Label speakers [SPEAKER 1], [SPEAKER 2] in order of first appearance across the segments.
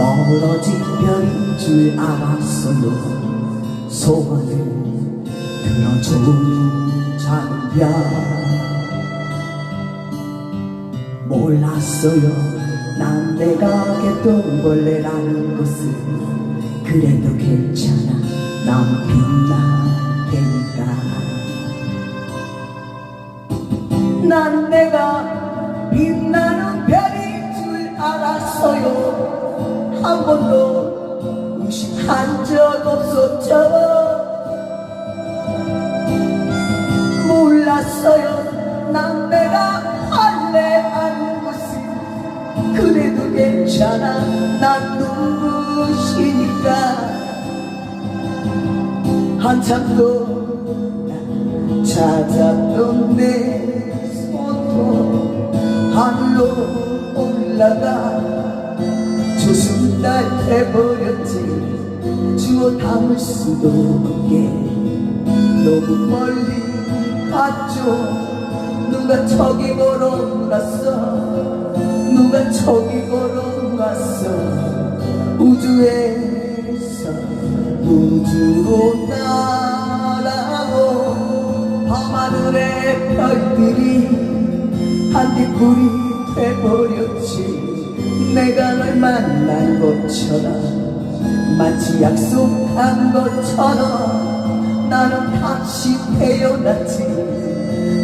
[SPEAKER 1] 떨어진 별인 줄 알았어요 소원을 들어주는 작은 별 몰랐어요. 난 내가 개똥벌레라는 것을 그래도 괜찮아. 난 빛나니까 난 내가 빛나는 별인 줄 알았어요 한 번도 의심한 적 없었죠 몰랐어요. 난 내가 할래하는 것을 그래도 괜찮아. 난 눈부시니까. 한참 또 찾았던 내 손도 하늘로 올라가 해버렸지. 주워 담을 수도 없게. 너무 멀리 갔죠. 누가 저기 걸어갔어? 누가 저기 걸어갔어? 우주에서 우주로 날아오 밤하늘의 별들이 한뒤풀이 만난 것처럼 마치 약속한 것처럼 나는 다시 태어났지.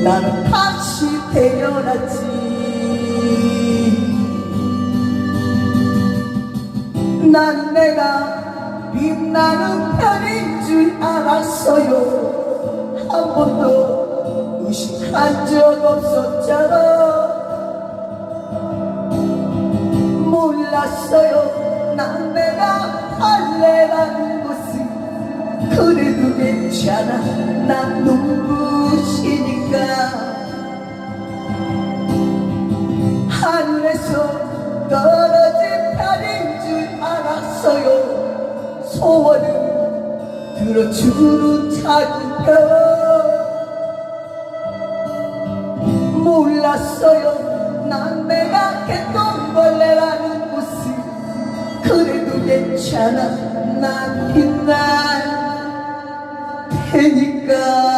[SPEAKER 1] 나는 다시 태어났지. 난 내가 빛나는 편인 줄 알았어요. 한 번도 의심한 적 없었잖아 난 내가 할래라는 것을 그래도 괜찮아. 난 눈부시니까. 하늘에서 떨어진 별인 줄 알았어요. 소원을 들어주는 작은 별 몰랐어요. 난 내가 개똥벌레라는 그래도 괜찮아. 난 빛날 테니까